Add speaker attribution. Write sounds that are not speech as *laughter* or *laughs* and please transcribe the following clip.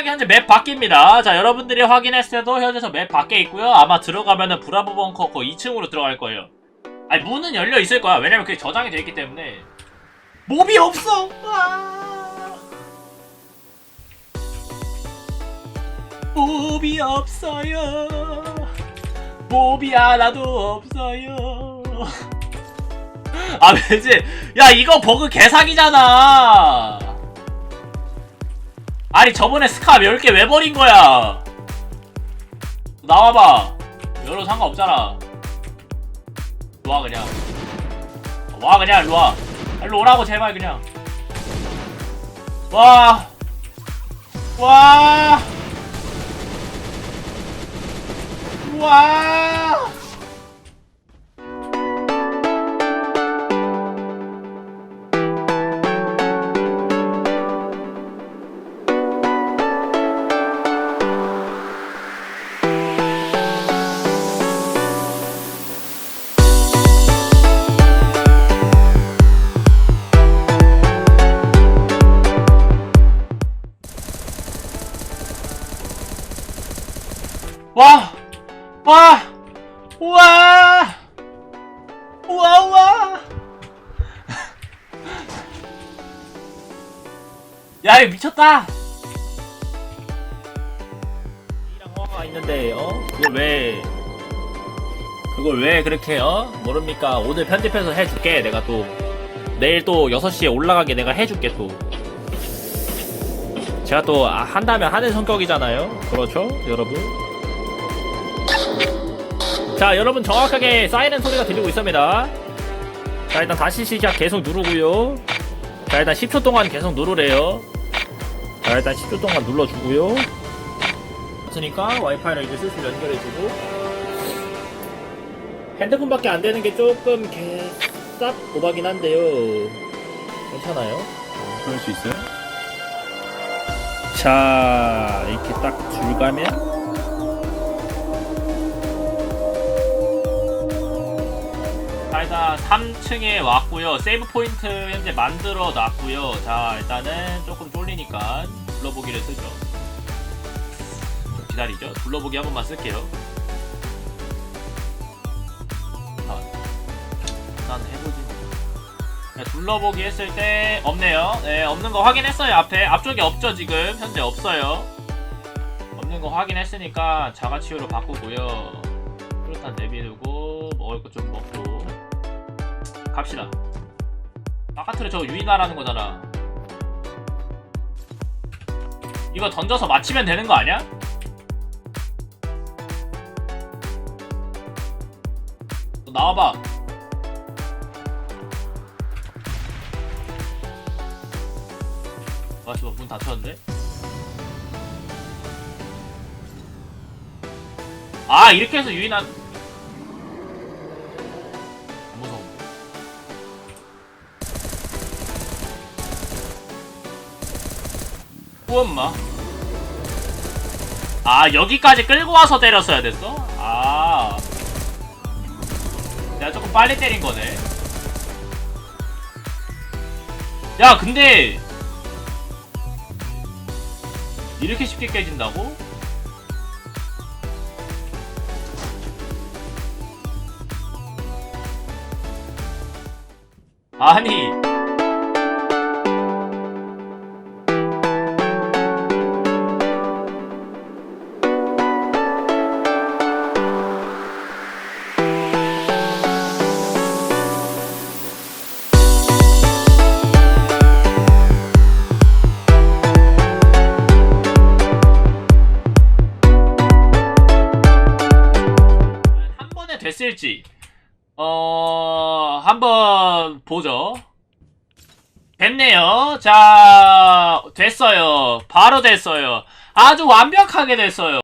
Speaker 1: 간단하게 현재 맵 바뀝니다. 자, 여러분들이 확인했을 때도 현재서 맵 밖에 있고요. 아마 들어가면은 브라보 벙커 그 2층으로 들어갈 거예요. 아니, 문은 열려 있을 거야. 왜냐면 그게 저장이 돼 있기 때문에. 몹이 없어! 아. 몹이 없어요. 몹이 하나도 없어요. 아, 왠지, 야, 이거 버그 개사기잖아! 아니, 저번에 스카 10개 왜 버린 거야? 나와봐. 열어 상관없잖아. 와, 그냥. 와, 그냥, 일로 와. 일로 오라고, 제발, 그냥. 와. 와. 와. 와! 와! 우와! 우와, 우와! *laughs* 야, 이거 미쳤다! 이랑 허가 있는데, 어? 그걸 왜, 그걸 왜 그렇게, 어? 모릅니까? 오늘 편집해서 해줄게, 내가 또. 내일 또 6시에 올라가게 내가 해줄게, 또. 제가 또 아, 한다면 하는 성격이잖아요. 그렇죠, 여러분? 자 여러분 정확하게 사이렌 소리가 들리고 있습니다. 자 일단 다시 시작 계속 누르고요. 자 일단 10초 동안 계속 누르래요. 자 일단 10초 동안 눌러주고요. 그러니까 와이파이를 이제 슬슬 연결해주고. 핸드폰밖에 안 되는 게 조금 개쌉 오바긴 한데요. 괜찮아요?
Speaker 2: 그럴 수 있어요?
Speaker 1: 자 이렇게 딱 줄 가면 자 일단 3층에 왔고요 세이브 포인트 현재 만들어 놨고요 자 일단은 조금 쫄리니까 둘러보기를 쓰죠 좀 기다리죠 둘러보기 한 번만 쓸게요 자, 일단 해보지 네, 둘러보기 했을 때 없네요. 네, 없는 거 확인했어요. 앞에 앞쪽에 없죠 지금 현재 없어요. 없는 거 확인했으니까 자가치유로 바꾸고요. 프루탄 내비두고 먹을 거 좀 먹고 갑시다. 바깥으로 저 유인하라는 거잖아. 이거 던져서 맞히면 되는 거 아니야? 너 나와봐. 아, 씨발, 문 닫혔는데? 아, 이렇게 해서 유인한. 우엄마. 아, 여기까지 끌고 와서 때렸어야 됐어? 아. 내가 조금 빨리 때린 거네. 야, 근데. 이렇게 쉽게 깨진다고? 아니 됐을지 어 한번 보죠. 됐네요. 자 됐어요. 바로 됐어요. 아주 완벽하게 됐어요.